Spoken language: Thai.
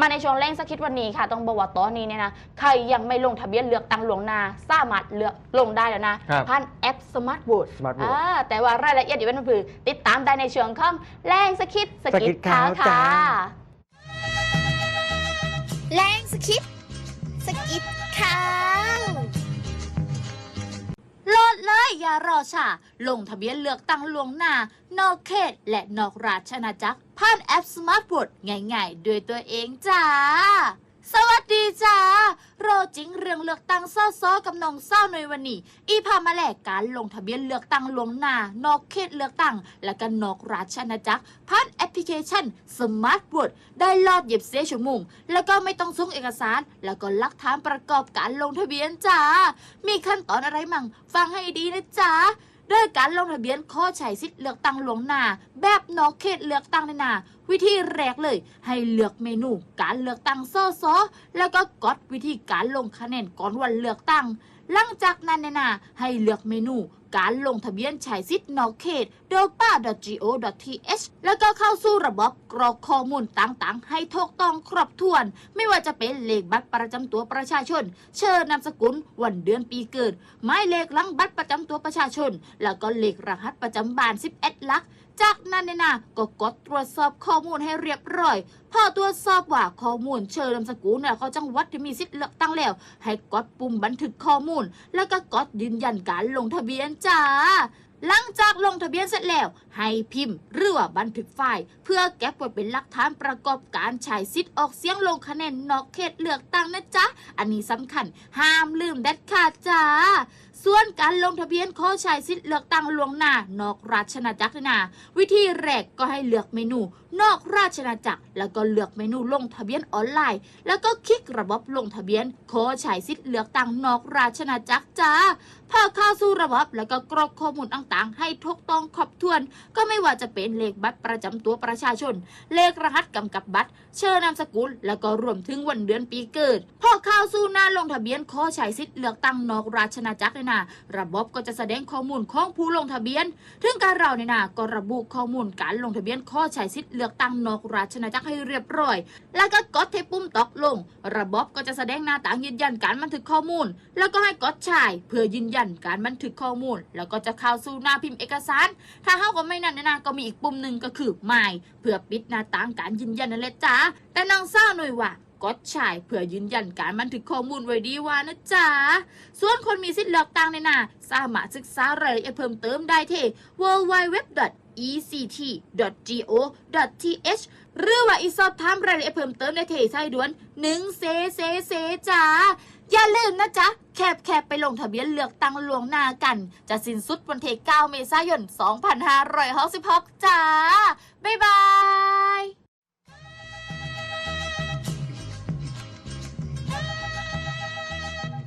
มาในช่วงแรงสคริดวันนี้ค่ะ ต้องบอกว่าตอนนี้เนี่ยนะใครยังไม่ลงทะเบียนเลือกตั้งหลวงหนาสามารถเลือกลงได้แล้วนะครับผ่านแอป Smart Vote Smart Vote อ่าแต่ว่ารายละเอียดเดี๋ยวเป็นผือติดตามได้ในช่วงของแรงสคริดสกิดสกิดข่าวข่าวจ้า ค่ะแรงสคิปสกิดข่าว อย่ารอช้าลงทะเบียนเลือกตั้งล่วงหน้า นอกเขต และนอกราชอาณาจักรผ่านแอปสมาร์ทโฟนง่ายๆ ด้วยตัวเองจ้า จริงเรื่องเลือกตั้งซ้อซอกับน้องเศร้าในวันนี้ อีพามาแลกการลงทะเบียนเลือกตั้งลวงหน้า นอกเขตเลือกตั้ง และก็นอกราชอาณาจักรผ่านแอปพลิเคชัน Smart b o a r d ได้รอดเหยียบเสียชั่วโมงแล้วก็ไม่ต้องส่งเอกสาร แล้วก็ลักฐานประกอบการลงทะเบียนจ้า มีขั้นตอนอะไรมั่ง ฟังให้ดีนะจ๊ะด้วยการลงทะเบียนข้อใช้สิทธิ์เลือกตั้งหลวงหน้า แบบนอกเขตเลือกตั้งในนา วิธีแรกเลย ให้เลือกเมนูการเลือกตั้งซ้อซอแล้วก็กดวิธีการลงคะแนนก่อนวันเลือกตั้ง หลังจากนั้นเนี่ยนะให้เลือกเมนูการลงทะเบียนใช้สิทธิ์นอกเขต dopa.go.th แล้วก็เข้าสู่ระบบกรอกข้อมูลต่างๆ ให้ถูกต้องครบถ้วน ไม่ว่าจะเป็นเลขบัตรประจำตัวประชาชน เชิญนามสกุล วันเดือนปีเกิด หมายเลขหลังบัตรประจำตัวประชาชน แล้วก็เลขรหัสประจำบ้าน 11 หลักจากนั้นเนี่ยนะก็กดตรวจสอบข้อมูลให้เรียบร้อย พอตรวจสอบว่าข้อมูลเชิญนามสกุลเนี่ยเขาจังหวัดที่มีสิทธิ์เลือกตั้งแล้ว ให้กดปุ่มบันทึกข้อมูล แล้วก็กดยืนยันการลงทะเบียนจ้าหลังจากลงทะเบียนเสร็จแล้ว ให้พิมพ์หรือว่าบันทึกไฟล์ เพื่อเก็บไว้เป็นหลักฐานประกอบการใช้สิทธิ์ออกเสียงลงคะแนนนอกเขตเลือกตั้งนะจ๊ะ อันนี้สำคัญ ห้ามลืมเด็ดขาดจ้า ส่วนการลงทะเบียนขอใช้สิทธิ์เลือกตั้งล่วงหน้า นอกราชอาจักรนะวิธีแรกก็ให้เลือกเมนู นอกราชอาจักร แล้วก็เลือกเมนูลงทะเบียนออนไลน์ แล้วก็คลิกระบบลงทะเบียนขอใช้สิทธิ์เลือกตั้งนอกราชอาจักรจ้าพอเข้าสู่ระบบแล้วก็กรอกข้อมูลต่างๆ ให้ถูกต้องครบถ้วน ก็ไม่ว่าจะเป็นเลขบัตรประจำตัวประชาชน เลขรหัสกำกับบัตร เชิญนามสกุล แล้วก็รวมถึงวันเดือนปีเกิดพอเข้าสู่หน้าลงทะเบียนขอใช้สิทธิ์เลือกตั้งนอกราชอาจักรเนี่ยนะระบบก็จะแสดงข้อมูลของผู้ลงทะเบียน ถึงการเราเนี่ยนะก็ระบุข้อมูลการลงทะเบียนข้อใช้สิทธิ์เลือกตั้งนอกราชอาจักรให้เรียบร้อย แล้วก็กดที่ปุ่มตกลง ระบบก็จะแสดงหน้าต่างยืนยันการบันทึกข้อมูล แล้วก็ให้กดใช่เพื่อยืนยันการบันทึกข้อมูล แล้วก็จะเข้าสู่หน้าพิมพ์เอกสาร ถ้าเฮาก็ไม่นั่นเนี่ยนะก็มีอีกปุ่มหนึ่งก็คือไม่เพื่อปิดหน้าต่างการยืนยันนั่นแหละจ้าแต่น้องเศร้าหน่อยว่า กดใช่เพื่อยืนยันการบันทึกข้อมูลไว้ดีว่านะจ๊ะ ส่วนคนมีสิทธิ์เลือกตั้งเนี่ยนะสามารถศึกษารายละเอียดเพิ่มเติมได้ที่ www.ect.go.th หรือว่าอีสอบถามรายละเอียดเพิ่มเติมในเทไซด่วน1เซเซเซจ้าอย่าลืมนะจ๊ะ แคบแคบไปลงทะเบียนเลือกตั้งลวงหน้ากัน จะสิ้นสุดวันที่9เมษายน 2566 จ้า บ๊ายบาย